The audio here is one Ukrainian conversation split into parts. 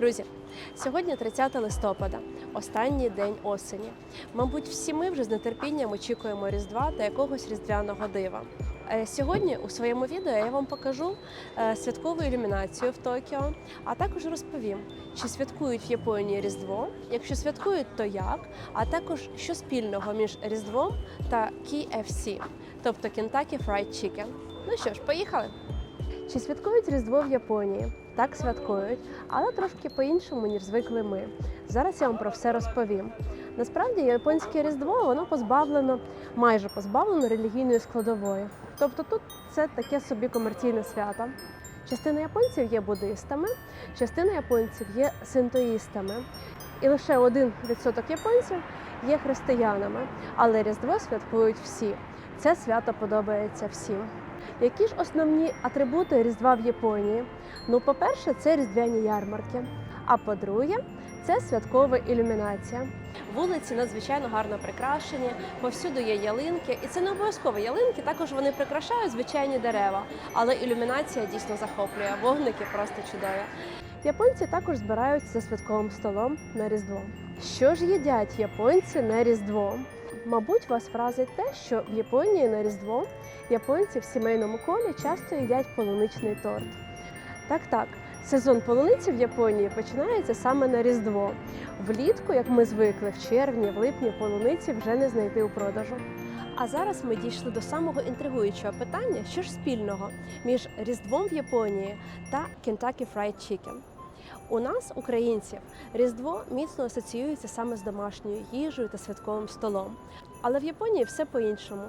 Друзі, сьогодні 30 листопада, останній день осені. Мабуть, всі ми вже з нетерпінням очікуємо Різдва та якогось різдвяного дива. Е, Сьогодні у своєму відео я вам покажу е, святкову ілюмінацію в Токіо, а також розповім, чи святкують в Японії Різдво, якщо святкують, то як, а також що спільного між Різдвом та KFC, тобто Kentucky Fried Chicken. Ну що ж, поїхали! Чи святкують Різдво в Японії? Так святкують, але трошки по-іншому, ніж звикли ми. Зараз я вам про все розповім. Насправді японське Різдво воно позбавлено, майже позбавлено релігійної складової. Тобто тут це таке собі комерційне свято. Частина японців є буддистами, частина японців є синтоїстами. І лише 1% японців є християнами, але Різдво святкують всі. Це свято подобається всім. Які ж основні атрибути Різдва в Японії? Ну, по-перше, це різдвяні ярмарки. А по-друге, це святкова ілюмінація. Вулиці надзвичайно гарно прикрашені, повсюди є ялинки, і це не обов'язково ялинки. Також вони прикрашають звичайні дерева, але ілюмінація дійсно захоплює. Вогники просто чудові. Японці також збираються за святковим столом на Різдво. Що ж їдять японці на Різдво? Мабуть, вас вразить те, що в Японії на Різдво японці в сімейному колі часто їдять полуничний торт. Так, так, сезон полуниці в Японії починається саме на Різдво. Влітку, як ми звикли, в червні, в липні полуниці вже не знайти у продажу. А зараз ми дійшли до самого інтригуючого питання, що ж спільного між Різдвом в Японії та Kentucky Fried Chicken. У нас, українців, Різдво міцно асоціюється саме з домашньою їжею та святковим столом. Але в Японії все по-іншому.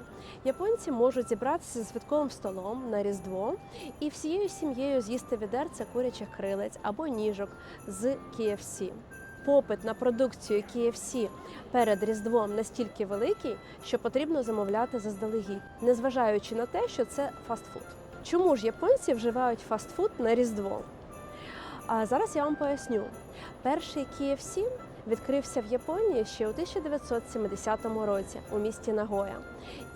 Японці можуть зібратися за святковим столом на Різдво і всією сім'єю з'їсти відерце курячих крилець або ніжок з KFC. Попит на продукцію KFC перед Різдвом настільки великий, що потрібно замовляти заздалегідь, незважаючи на те, що це фастфуд. Чому ж японці вживають фастфуд на Різдво? А зараз я вам поясню. Перший KFC відкрився в Японії ще у 1970 році у місті Нагоя.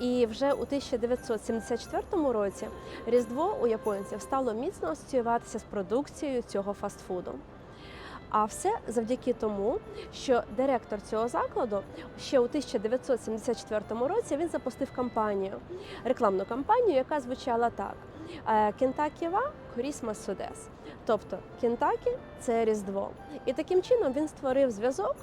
І вже у 1974 році Різдво у японців стало міцно асоціюватися з продукцією цього фастфуду. А все завдяки тому, що директор цього закладу ще у 1974 році він запустив кампанію, рекламну кампанію, яка звучала так: Кентакі ва Christmas Судес. Тобто Кентакі це Різдво. І таким чином він створив зв'язок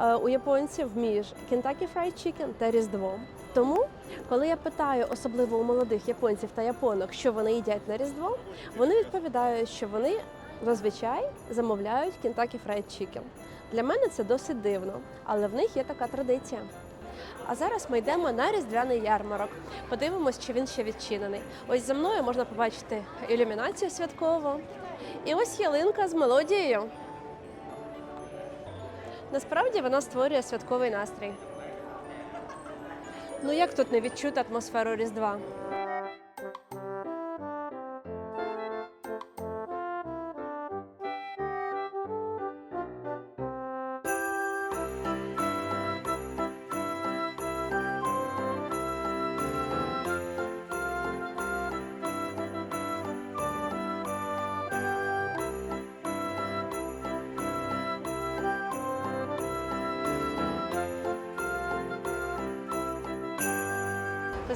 е, у японців між Kentucky Fried Chicken та Різдвом. Тому, коли я питаю, особливо у молодих японців та японок, що вони їдять на Різдво, вони відповідають, що вони зазвичай замовляють Kentucky Fried Chicken. Для мене це досить дивно, але в них є така традиція. А зараз ми йдемо на різдвяний ярмарок. Подивимось, чи він ще відчинений. Ось за мною можна побачити ілюмінацію святкову. І ось ялинка з мелодією. Насправді вона створює святковий настрій. Ну як тут не відчути атмосферу Різдва?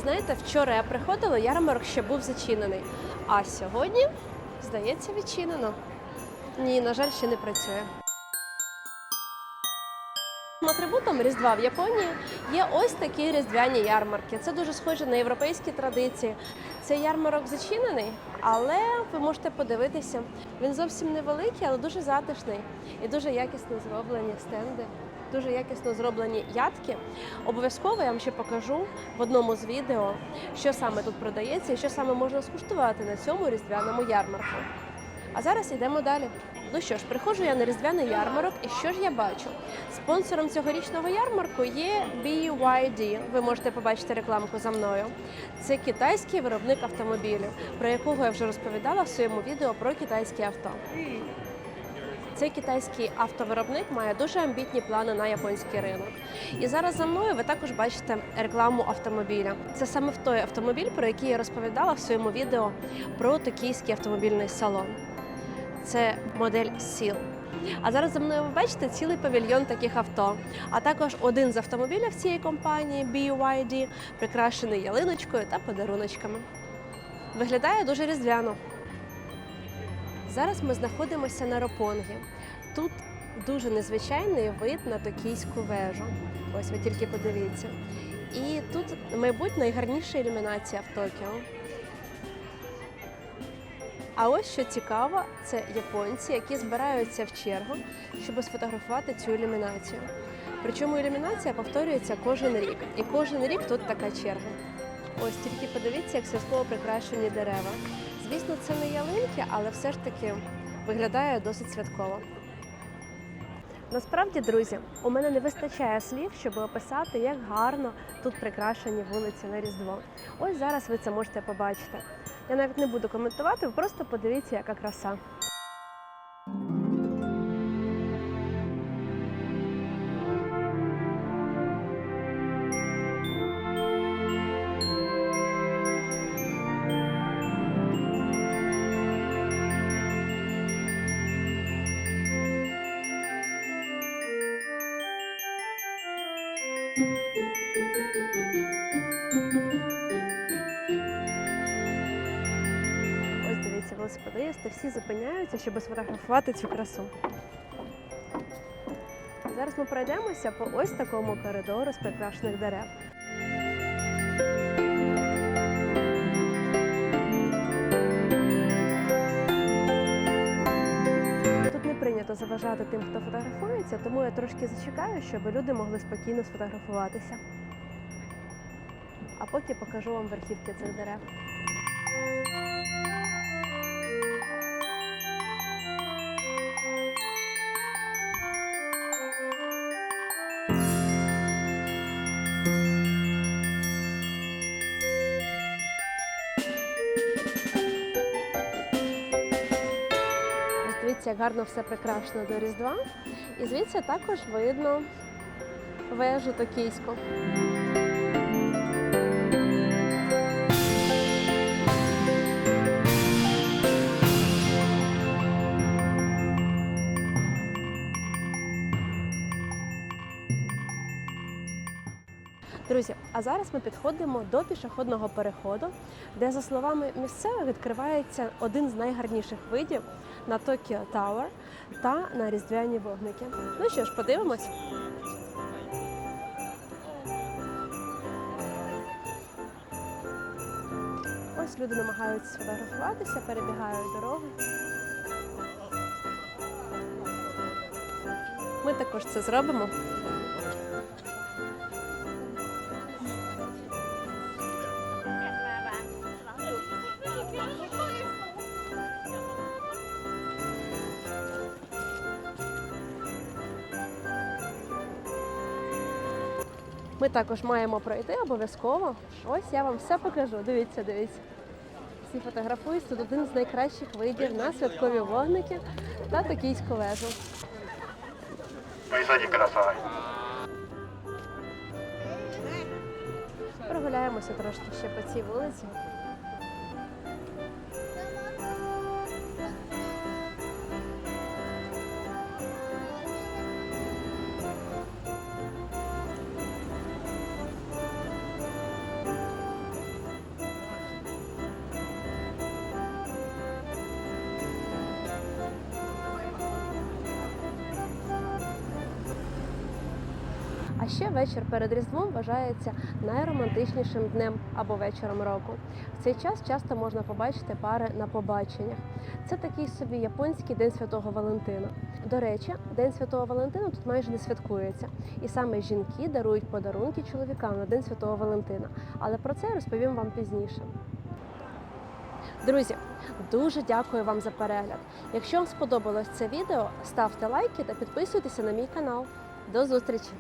Знаєте, вчора я приходила, ярмарок ще був зачинений. А сьогодні, здається, відчинено. Ні, на жаль, ще не працює. Атрибутом Різдва в Японії є ось такі різдвяні ярмарки. Це дуже схоже на європейські традиції. Цей ярмарок зачинений, але ви можете подивитися. Він зовсім невеликий, але дуже затишний і дуже якісно зроблені стенди. Дуже якісно зроблені ядки. Обов'язково я вам ще покажу в одному з відео, що саме тут продається і що саме можна скуштувати на цьому різдвяному ярмарку. А зараз йдемо далі. Ну що ж, приходжу я на різдвяний ярмарок, і що ж я бачу? Спонсором цьогорічного ярмарку є BYD. Ви можете побачити рекламку за мною. Це китайський виробник автомобілів, про якого я вже розповідала в своєму відео про китайські авто. Цей китайський автовиробник має дуже амбітні плани на японський ринок. І зараз за мною ви також бачите рекламу автомобіля. Це саме в той автомобіль, про який я розповідала в своєму відео про токійський автомобільний салон. це модель Сіл. А зараз за мною ви бачите цілий павільйон таких авто. А також один з автомобілів цієї компанії BYD прикрашений ялиночкою та подаруночками. Виглядає дуже різдвяно. Зараз ми знаходимося на Ропонгі. Тут дуже незвичайний вид на токійську вежу. Ось ви тільки подивіться. І тут, мабуть, найгарніша ілюмінація в Токіо. А ось що цікаво, це японці, які збираються в чергу, щоб сфотографувати цю ілюмінацію. Причому ілюмінація повторюється кожен рік, і кожен рік тут така черга. Ось тільки подивіться, як святково прикрашені дерева. Звісно, це не ялинки, але все ж таки виглядає досить святково. Насправді, друзі, у мене не вистачає слів, щоб описати, як гарно тут прикрашені вулиці на Різдво. Ось зараз ви це можете побачити. Я навіть не буду коментувати, ви просто подивіться, яка краса. Ось дивіться, велосипедисти всі зупиняються, щоб сфотографувати цю красу. Зараз ми пройдемося по ось такому коридору з прикрашених дерев. Тут заважати тим, хто фотографується, тому я трошки зачекаю, щоб люди могли спокійно сфотографуватися. А поки покажу вам верхівки цих дерев. Дивіться, як гарно все прикрашено до Різдва. І звідси також видно вежу токійську. Друзі, а зараз ми підходимо до пішохідного переходу, де, за словами місцевих, відкривається один з найгарніших видів на Tokyo Tower та на різдвяні вогники. Ну що ж, подивимось. Ось люди намагаються сфотографуватися, перебігають дороги. Ми також це зробимо. ми також маємо пройти обов'язково. Ось я вам все покажу. Дивіться, дивіться. Всі фотографуюсь. Тут один з найкращих видів на святкові вогники та токійську вежу. Прогуляємося трошки ще по цій вулиці. А ще вечір перед Різдвом вважається найромантичнішим днем або вечором року. В цей час часто можна побачити пари на побаченнях. Це такий собі японський день святого Валентина. До речі, День Святого Валентина тут майже не святкується, і саме жінки дарують подарунки чоловікам на День Святого Валентина. Але про це я розповім вам пізніше. Друзі, дуже дякую вам за перегляд. Якщо вам сподобалось це відео, ставте лайки та підписуйтеся на мій канал. До зустрічі!